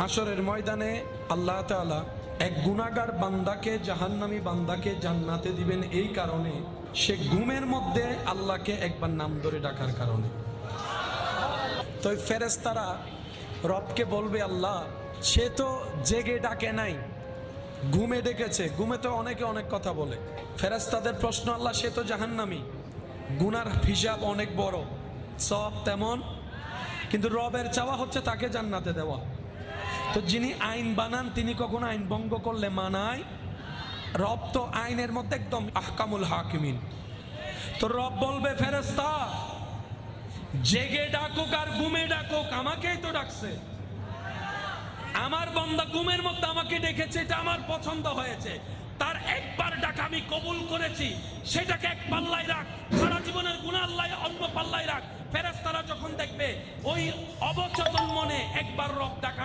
হাসরের ময়দানে আল্লাহ তাআলা এক গুনাগার বান্দাকে, জাহান্নামী বান্দাকে জান্নাতে দিবেন এই কারণে সে ঘুমের মধ্যে আল্লাহকে একবার নাম ধরে ডাকার কারণে। তো ফেরেস্তারা রবকে বলবে, আল্লাহ, সে তো জেগে ডাকে নাই, ঘুমে ডেকেছে। ঘুমে তো অনেকে অনেক কথা বলে। ফেরেস্তাদের প্রশ্ন, আল্লাহ, সে তো জাহান্নামি, গুনার হিসাব অনেক বড়, সব তেমন? কিন্তু রবের চাওয়া হচ্ছে তাকে জান্নাতে দেওয়া। তো যিনি আইন বানান, তিনি কখনো আইন ভঙ্গ করলে মানায়? রব তো আইনের মধ্যে একদম আহকামুল হাকিমিন। তো রব বলবে ফেরেস্তা জেগে ডাকুক আর ঘুমে ডাকুক, আমাকেই তো ডাকছে। আমার বন্দা ঘুমের মধ্যে আমাকে ডেকেছে, এটা আমার পছন্দ হয়েছে। তার একবার ডাক আমি কবুল করেছি, সেটাকে এক পাল্লায় রাখ। সারা জীবনের গুণা আল্লাহ অন্য পাল্লায় রাখ। ফেরেস্তারা যখন দেখবে, ওই অবচেতন মনে একবার রব ডাকাটা